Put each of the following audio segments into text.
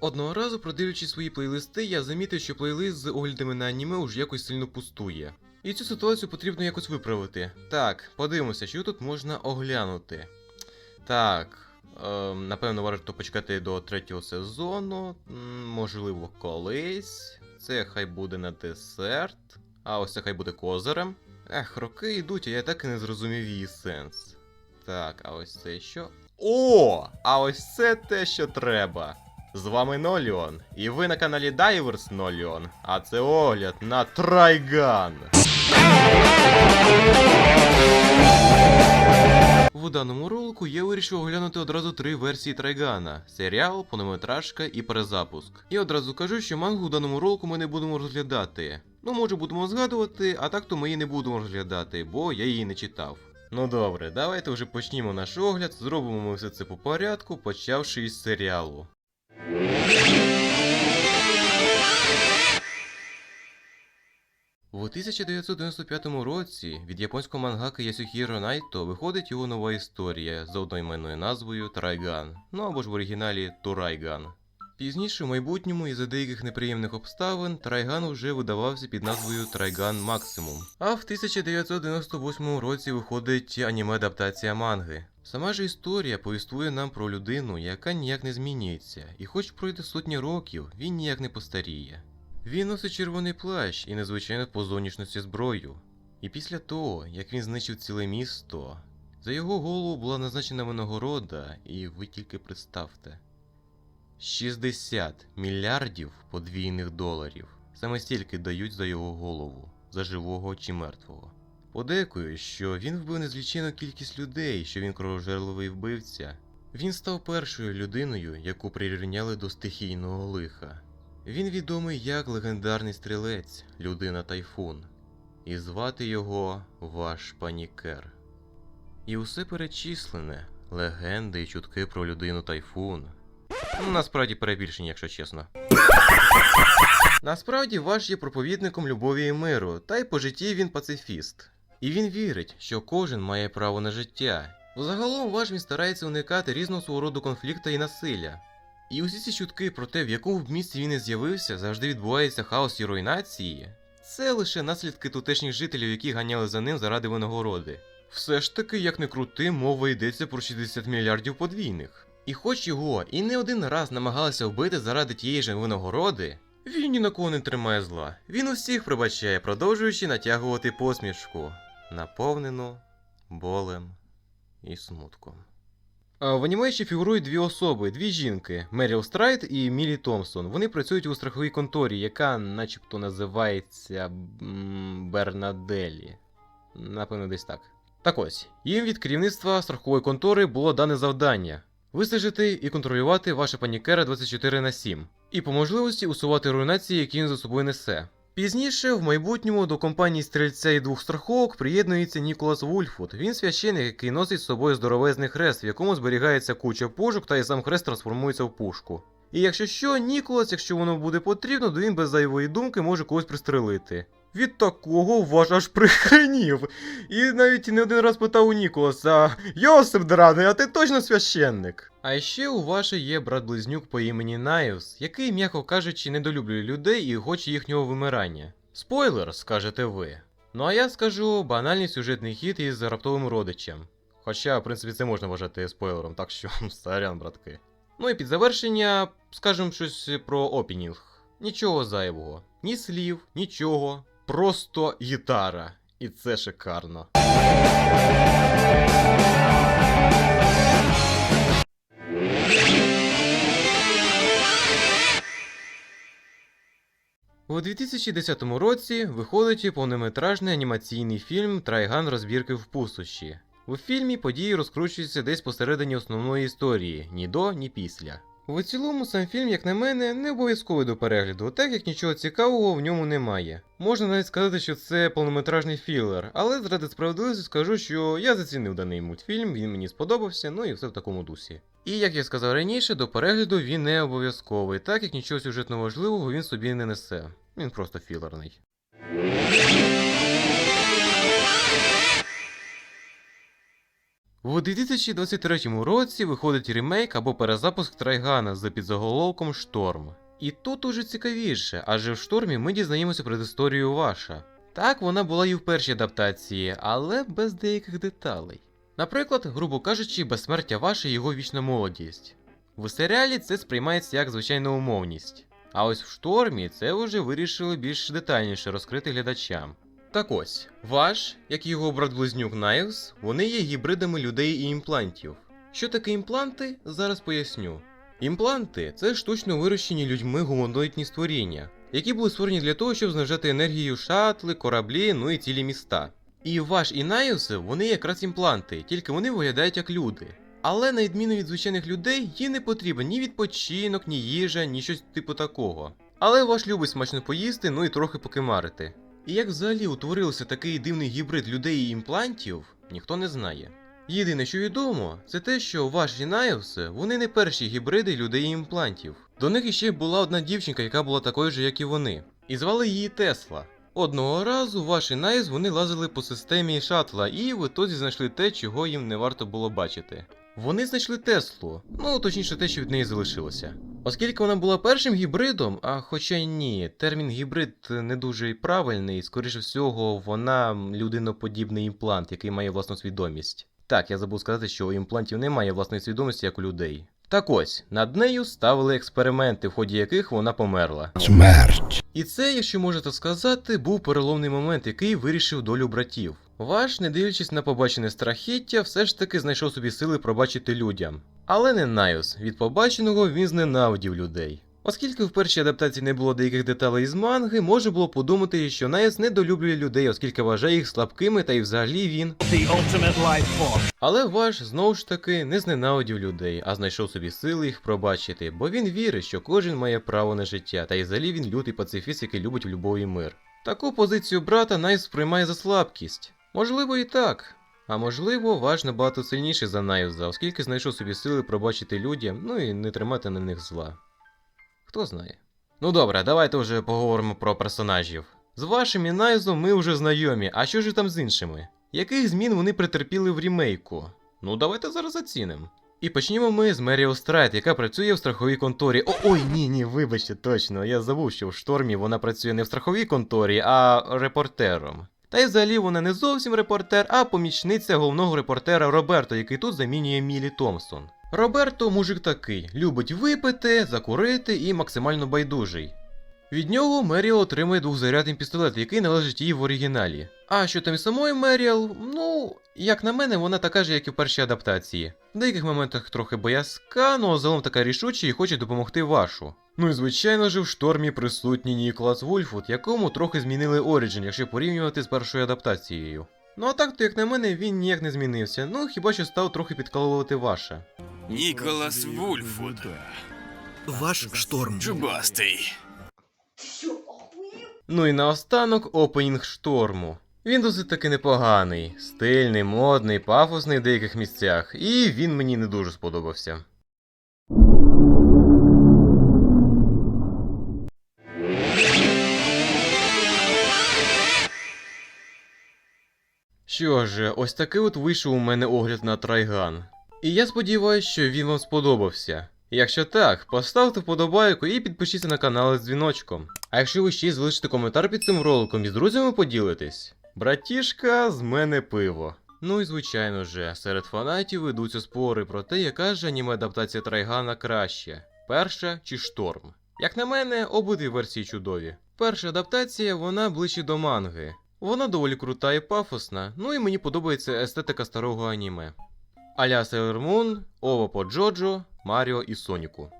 Одного разу, продивлячись свої плейлисти, я замітив, що плейлист з оглядами на аніме уже якось сильно пустує. І цю ситуацію потрібно якось виправити. Так, подивимося, що тут можна оглянути. Так, ем, напевно, варто почекати до третього сезону, можливо, колись. Це хай буде на десерт, а ось це хай буде козирем. Ех, роки йдуть, а я так і не зрозумів її сенс. Так, а ось це що? О! А ось це те, що треба. З вами Ноліон, і ви на каналі Дайверс Ноліон, а це огляд на Трайган. В даному ролику я вирішив оглянути одразу три версії Трайгана: серіал, повнометражка і перезапуск. І одразу кажу, що мангу в даному ролику ми не будемо розглядати. Ну, може, будемо згадувати, а так то ми її не будемо розглядати, бо я її не читав. Ну добре, давайте вже почнімо наш огляд, зробимо ми все це по порядку, почавши із серіалу. У 1995 році від японського мангаки Ясюхіро Найто виходить його нова історія за одноіменною назвою Трайган, ну або ж в оригіналі Турайган. Пізніше, в майбутньому, із-за деяких неприємних обставин, Трайган вже видавався під назвою Трайган Максимум. А в 1998 році виходить аніме-адаптація манги. Сама ж історія повіствує нам про людину, яка ніяк не змінюється, і хоч пройде сотні років, він ніяк не постаріє. Він носить червоний плащ і незвичайно по зовнішності зброю. І після того, як він знищив ціле місто, за його голову була назначена винагорода, і ви тільки представте. 60 мільярдів подвійних доларів. Саме стільки дають за його голову, за живого чи мертвого. Подекую, що він вбив незлічену кількість людей, що він кровожерливий вбивця. Він став першою людиною, яку прирівняли до стихійного лиха. Він відомий як легендарний стрілець, людина Тайфун, і звати його ваш панікер. І усе перечислене, легенди і чутки про людину Тайфун. Насправді перебільшення, якщо чесно. Насправді ваш є проповідником любові і миру, та й по житті він пацифіст. І він вірить, що кожен має право на життя. Взагалом ваш старається уникати різного свого роду конфлікту і насилля. І усі ці чутки про те, в якому б місці він не з'явився, завжди відбувається хаос і руйнації. Це лише наслідки тутешніх жителів, які ганяли за ним заради винагороди. Все ж таки, як не крути, мова йдеться про 60 мільярдів подвійних. І хоч його і не один раз намагалися вбити заради тієї ж винагороди, він ні на кого не тримає зла. Він усіх пробачає, продовжуючи натягувати посмішку, наповнену болем і смутком. В аніме фігурують дві особи, дві жінки Меріл Страйт і Мілі Томпсон. Вони працюють у страховій конторі, яка начебто називається Бернаделі. Напевно, десь так. Так ось, їм від керівництва страхової контори було дане завдання вистежити і контролювати ваше панікера 24 на 7, і по можливості усувати руйнації, які він за собою несе. Пізніше, в майбутньому, до компанії стрільця і двох страховок приєднується Ніколас Вульфуд. Він священик, який носить з собою здоровезний хрест, в якому зберігається куча пушок, та й сам хрест трансформується в пушку. І якщо що, Ніколас, якщо воно буде потрібно, то він без зайвої думки може когось пристрелити. Від такого ваш аж прихренів. І навіть не один раз питав у Ніколаса: Йосип Драний, а ти точно священник? А ще у ваше є брат-близнюк по імені Найвс, який, м'яко кажучи, недолюблює людей і хоче їхнього вимирання. Спойлер, скажете ви. Ну а я скажу банальний сюжетний хід із раптовим родичем. Хоча, в принципі, це можна вважати спойлером, так що сорян, братки. Ну і під завершення скажемо щось про опінінг. Нічого зайвого. Ні слів, нічого. Просто гітара. І це шикарно. У 2010 році виходить повнометражний анімаційний фільм Трайган розбірки в пустощі. У фільмі події розкручуються десь посередині основної історії, ні до, ні після. В цілому сам фільм, як на мене, не обов'язковий до перегляду, так як нічого цікавого в ньому немає. Можна навіть сказати, що це повнометражний філер, але заради справедливості скажу, що я зацінив даний мультфільм, він мені сподобався, ну і все в такому дусі. І як я сказав раніше, до перегляду він не обов'язковий, так як нічого сюжетно важливого він собі не несе. Він просто філерний. У 2023 році виходить ремейк або перезапуск Трайгана за підзаголовком Шторм. І тут уже цікавіше, адже в штормі ми дізнаємося предісторію ваша. Так, вона була і в першій адаптації, але без деяких деталей. Наприклад, грубо кажучи, безсмертя ваше і його вічна молодість. В серіалі це сприймається як звичайна умовність. А ось в штормі це вже вирішили більш детальніше розкрити глядачам. Так ось, ваш, як його брат-близнюк Найлз, вони є гібридами людей і імплантів. Що таке імпланти, зараз поясню. Імпланти це штучно вирощені людьми гуманоїдні створіння, які були створені для того, щоб знижати енергію шатли, кораблі, ну і цілі міста. І ваш і Найлз, вони якраз імпланти, тільки вони виглядають як люди. Але на відміну від звичайних людей, їм не потрібен ні відпочинок, ні їжа, ні щось типу такого. Але ваш любить смачно поїсти, ну і трохи покимарити. І як взагалі утворився такий дивний гібрид людей і імплантів, ніхто не знає. Єдине, що відомо, це те, що ваші Найлси, вони не перші гібриди людей і імплантів. До них іще була одна дівчинка, яка була такою ж, як і вони. І звали її Тесла. Одного разу ваші Найлз вони лазили по системі шатла і в ітозі знайшли те, чого їм не варто було бачити. Вони знайшли Теслу, ну точніше те, що від неї залишилося. Оскільки вона була першим гібридом, а хоча ні, термін гібрид не дуже правильний, скоріше всього, вона людиноподібний імплант, який має власну свідомість. Так, я забув сказати, що у імплантів немає власної свідомості, як у людей. Так ось, над нею ставили експерименти, в ході яких вона померла. Смерть. І це, якщо можете сказати, був переломний момент, який вирішив долю братів. Ваш, не дивлячись на побачене страхіття, все ж таки знайшов собі сили пробачити людям. Але не Найос, від побаченого він зненавидів людей. Оскільки в першій адаптації не було деяких деталей з манги, може було подумати, що Найос недолюблює людей, оскільки вважає їх слабкими та й взагалі він. Але ваш знову ж таки не зненавидів людей, а знайшов собі сили їх пробачити, бо він вірить, що кожен має право на життя, та й взагалі він лютий пацифіст, який любить любов і мир. Таку позицію брата Найс сприймає за слабкість. Можливо, і так. А можливо, ваш набагато сильніший за Найвза, оскільки знайшов собі сили пробачити людям, ну і не тримати на них зла. Хто знає. Ну добре, давайте вже поговоримо про персонажів. З вашим і Найзом ми вже знайомі, а що ж там з іншими? Яких змін вони претерпіли в рімейку? Ну, давайте зараз оцінимо. І почнімо ми з Меріо Страйт, яка працює в страховій конторі. О, ой, ні, ні, вибачте, точно. Я забув, що в штормі вона працює не в страховій конторі, а репортером. Та й взагалі вона не зовсім репортер, а помічниця головного репортера Роберто, який тут замінює Мілі Томпсон. Роберто мужик такий, любить випити, закурити і максимально байдужий. Від нього Меріал отримує двохзарядний пістолет, який належить їй в оригіналі. А що там із самої Меріал, ну, як на мене, вона така ж, як і в першій адаптації. В деяких моментах трохи боязка, ну а загалом така рішуча і хоче допомогти вашу. Ну і звичайно ж в штормі присутній Ніколас Вульфут, якому трохи змінили Оріджин, якщо порівнювати з першою адаптацією. Ну а так, то як на мене, він ніяк не змінився, ну хіба що став трохи підкалувати ваше. Ніколас Вульфуд. Ваш шторм. Чубастий. Ну і наостанок опенінг шторму. Він досить таки непоганий, стильний, модний, пафосний в деяких місцях, і він мені не дуже сподобався. Що ж, ось такий от вийшов у мене огляд на Трайган. І я сподіваюся, що він вам сподобався. Якщо так, поставте вподобайку і підпишіться на канал з дзвіночком. А якщо ви ще й залишите коментар під цим роликом і з друзями поділитесь, братішка, з мене пиво. Ну і звичайно же, серед фанатів ведуться спори про те, яка ж аніме адаптація Трайгана краще: перша чи шторм. Як на мене, обидві версії чудові. Перша адаптація, вона ближче до манги. Вона доволі крута і пафосна, ну і мені подобається естетика старого аніме. Аля Sailor Moon, Ова по Джоджо, Маріо і Соніку.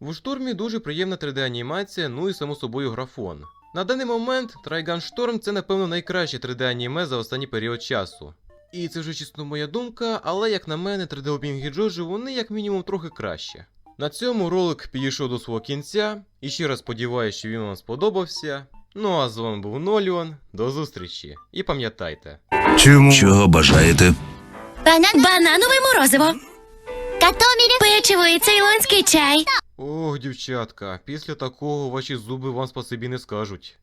В штурмі дуже приємна 3D-анімація, ну і само собою графон. На даний момент Trigun Storm це, напевно, найкраще 3D-аніме за останній період часу. І це вже чесно моя думка, але як на мене, 3D-обінги Джоджо вони як мінімум трохи краще. На цьому ролик підійшов до свого кінця, і ще раз сподіваюся, що він вам сподобався. Ну а з вами був Ноліон, до зустрічі. І пам'ятайте. Чому? Чого бажаєте? Банан... Бананове морозиво. Печиво і цейлонський чай. Ох, дівчатка, після такого ваші зуби вам спасибі не скажуть.